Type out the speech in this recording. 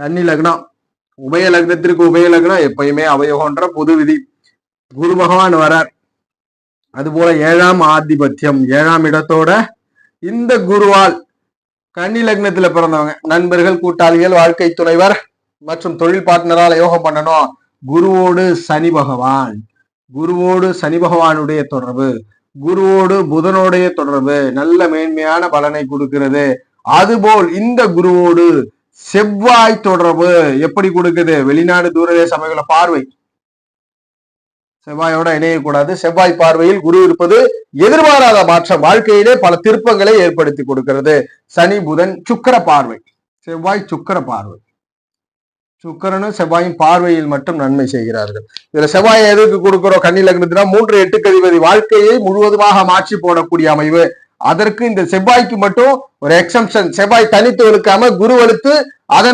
கன்னி லக்னம். உபய லக்னத்திற்கு உபய லக்னம் எப்பயுமே அவயோகன்ற பொது விதி. குரு பகவான் வரார். அதுபோல ஏழாம் ஆதிபத்தியம் ஏழாம் இடத்தோட இந்த குருவால் கன்னி லக்னத்துல பிறந்தவங்க. நண்பர்கள் கூட்டாளிகள் வாழ்க்கை துணைவர் மற்றும் தொழில் பார்ட்னரால் யோகம் பண்ணணும். குருவோடு சனி பகவான். குருவோடு சனி பகவானுடைய தொடர்பு. குருவோடு புதனுடைய தொடர்பு. நல்ல மேன்மையான பலனை கொடுக்கிறது. அதுபோல் இந்த குருவோடு செவ்வாய் தொடர்பு எப்படி கொடுக்குது? வெளிநாடு தூரதேச அமைகள பார்வை. செவ்வாயோட இணையக்கூடாது. செவ்வாய் பார்வையில் குரு இருப்பது எதிர்பாராத மாற்றம். வாழ்க்கையிலே பல திருப்பங்களை ஏற்படுத்தி கொடுக்கிறது. சனி புதன் சுக்கர பார்வை. செவ்வாய் சுக்கர பார்வை. சுக்கரனும் செவ்வாயும் பார்வையில் மட்டும் நன்மை செய்கிறார்கள். இதுல செவ்வாயை எதுக்கு கொடுக்கிறோம்? கன்னி லக்னத்தினா மூன்று எட்டு கதிபதி வாழ்க்கையை முழுவதுமாக மாற்றி போடக்கூடிய அமைவு அதற்கு இந்த செவ்வாய்க்கு மட்டும் ஒரு எக்ஸம்ஷன் செவ்வாய் தனித்து ஒழுக்காம குரு வலுத்து அதன்